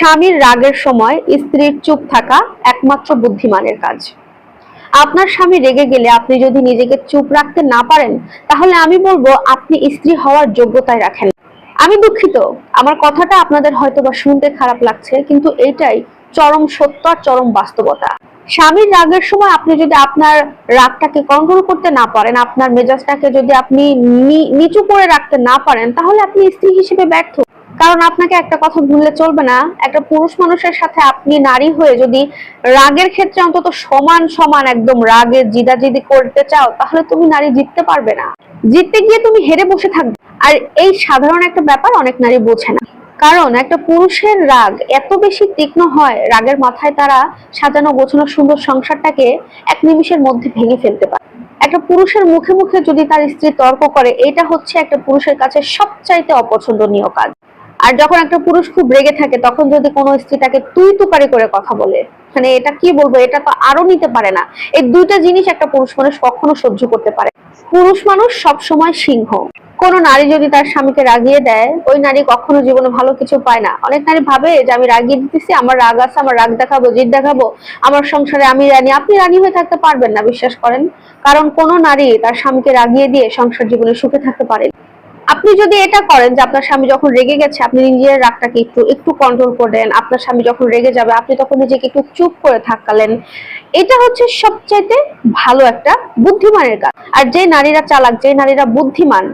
স্বামীর রাগের সময় স্ত্রীর চুপ থাকা একমাত্র বুদ্ধিমানের কাজ। আপনার স্বামী রেগে গেলে আপনি যদি নিজেকে চুপ রাখতে না পারেন, তাহলে আমি বলব আপনি স্ত্রী হওয়ার যোগ্যতায় রাখেন। আমি দুঃখিত, আমার কথাটা আপনাদের হয়তো বা শুনতে খারাপ লাগছে, কিন্তু এটাই চরম সত্য আর চরম বাস্তবতা। স্বামীর রাগের সময় আপনি যদি আপনার রাগটাকে কন্ট্রোল করতে না পারেন, আপনার মেজাজটাকে যদি আপনি নিচু করে রাখতে না পারেন, তাহলে আপনি স্ত্রী হিসেবে ব্যর্থ। কারণ আপনাকে একটা কথা ভুললে চলবে না। একটা পুরুষ মানুষের সাথে আপনি নারী হয়ে যদি রাগের ক্ষেত্রে অন্তত সমান সমান একদম রাগের জিদাজিদি করতে চাও, তাহলে তুমি নারী জিততে পারবে না। জিততে গিয়ে তুমি হেরে বসে থাকবে। আর এই সাধারণ একটা ব্যাপার অনেক নারী বোঝে না। কারণ একটা পুরুষের রাগ এত বেশি তীক্ষ্ণ হয়, রাগের মাথায় তারা সাজানো, গোছানো, সুন্দর সংসারটাকে এক নিমিষের মধ্যে ভেঙে ফেলতে পারে। একটা পুরুষের মুখে মুখে যদি তার স্ত্রী তর্ক করে, এটা হচ্ছে একটা পুরুষের কাছে সবচাইতে অপছন্দনীয় কাজ। আর যখন একটা পুরুষ খুব রেগে থাকে, তখন যদি কোনো স্ত্রী তাকে তুই তুকারি করে কথা বলে মানে এটা কি বলব, এটা তো আরও নিতে পারে না। এই দুইটা জিনিস একটা পুরুষ মানুষ কখনো সহ্য করতে পারে। পুরুষ মানুষ সব সময় সিংহ। কোন নারী যদি তার স্বামীকে রাগিয়ে দেয়, ওই নারী কখনো জীবনে ভালো কিছু পায় না। অনেক নারী ভাবে যে, আমি রাগিয়ে দিতেছি, আমার রাগ আছে, আমার রাগ দেখাবো, জিদ দেখাবো, আমার সংসারে আমি রানী। আপনি রানী হয়ে থাকতে পারবেন না, বিশ্বাস করেন। কারণ কোন নারী তার স্বামীকে রাগিয়ে দিয়ে সংসার জীবনে সুখে থাকতে পারে না। আপনি যদি এটা করেন যে আপনার স্বামী যখন রেগে গেছে, আপনি নিজের রাগটাকে একটু একটু কন্ট্রোল করেন আপনার স্বামী যখন রেগে যাবে, আপনি তখন নিজেকে একটু চুপ করে থাকালেন। এটা হচ্ছে সবচাইতে ভালো একটা বুদ্ধিমানের কাজ। আর যে নারীরা চালাক, যে নারীরা বুদ্ধিমান,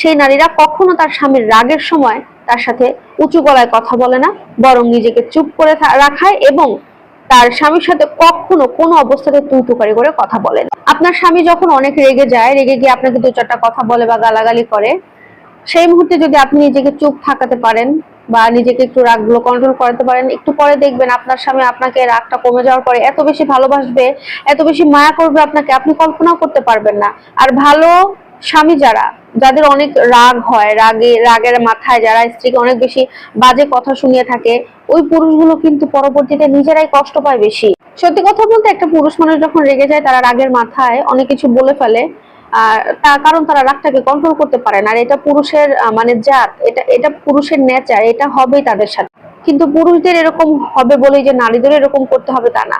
সেই নারীরা কখনো তার স্বামীর রাগের সময় তার সাথে উঁচু গলায় কথা বলে না, বরং নিজেকে চুপ করে রাখায় এবং তার স্বামীর সাথে কখনো কোনো অবস্থাতে তুই তুকারি করে কথা বলে না। আপনার স্বামী যখন অনেক রেগে যায়, রেগে গিয়ে আপনাকে দু চারটা কথা বলে বা গালাগালি করে সেই মুহূর্তে যদি আপনি নিজেকে চুপ থাকাতে পারেন বা নিজেকে একটু রাগগুলো কন্ট্রোল করাতে পারেন, একটু পরে দেখবেন আপনার স্বামী আপনাকে রাগটা কমে যাওয়ার পরে এত বেশি ভালোবাসবে, এত বেশি মায়া করবে আপনাকে, আপনি কল্পনাও করতে পারবেন না। আর ভালো স্বামী যারা, যাদের অনেক রাগ হয়, রাগে, রাগের মাথায় যারা স্ত্রীকে অনেক বেশি বাজে কথা শুনিয়ে থাকে, ওই পুরুষগুলো কিন্তু পরবর্তীতে নিজেরাই কষ্ট পায় বেশি। সত্যি কথা বলতে একটা পুরুষ মানুষ যখন রেগে যায়, তারা রাগের মাথায় অনেক কিছু বলে ফেলে। আর কারণ তারা রাগটাকে কন্ট্রোল করতে পারে না। আর এটা পুরুষের মানে জাত, এটা এটা পুরুষের নেচার এটা হবেই তাদের সাথে। কিন্তু পুরুষদের এরকম হবে বলেই যে নারীদের এরকম করতে হবে তা না।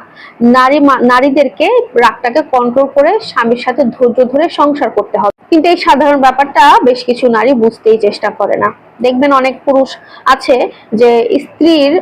নারী নারীদেরকে রাগটাকে কন্ট্রোল করে স্বামীর সাথে ধৈর্য ধরে সংসার করতে হবে। কিন্তু এই সাধারণ ব্যাপারটা বেশ কিছু নারী বুঝতেই চেষ্টা করে না। দেখবেন অনেক পুরুষ আছে যে স্ত্রীর,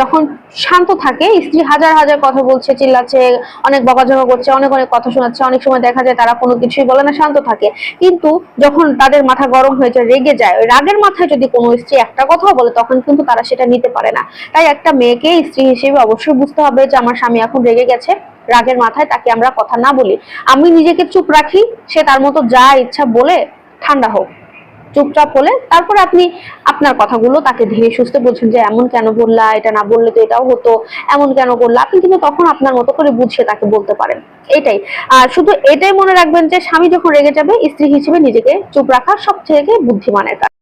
যখন শান্ত থাকে, স্ত্রী হাজার হাজার কথা বলছে, চিল্লাচ্ছে, অনেক বকাঝকা করছে, অনেক অনেক কথা শোনাচ্ছে, অনেক সময় দেখা যায় তারা কোনো কিছুই বলে না, শান্ত থাকে। কিন্তু যখন তাদের মাথা গরম হয়ে যায়, রেগে যায় ওই রাগের মাথায় যদি কোনো স্ত্রী একটা কথাও বলে, তখন কিন্তু তারা সেটা নিতে পারে না। তাই একটা মেয়েকে স্ত্রী হিসেবে অবশ্যই বুঝতে হবে যে আমার স্বামী এখন রেগে গেছে, রাগের মাথায় তাকে আমরা কথা না বলি। আমি নিজেকে চুপ রাখি, সে তার মতো যা ইচ্ছা বলে, ঠান্ডা হোক। চুপচাপ হলে তারপর আপনি আপনার কথাগুলো তাকে ধীরে সুস্থে বলছেন যে, এমন কেন বললা? এটা না বললে তো এটাও হতো। এমন কেন করলা আপনি কিন্তু তখন আপনার মতো করে বুঝিয়ে তাকে বলতে পারেন। এটাই। আর শুধু এটাই মনে রাখবেন যে, স্বামী যখন রেগে যাবে, স্ত্রী হিসেবে নিজেকে চুপ রাখা সব থেকে বুদ্ধিমানের কাজ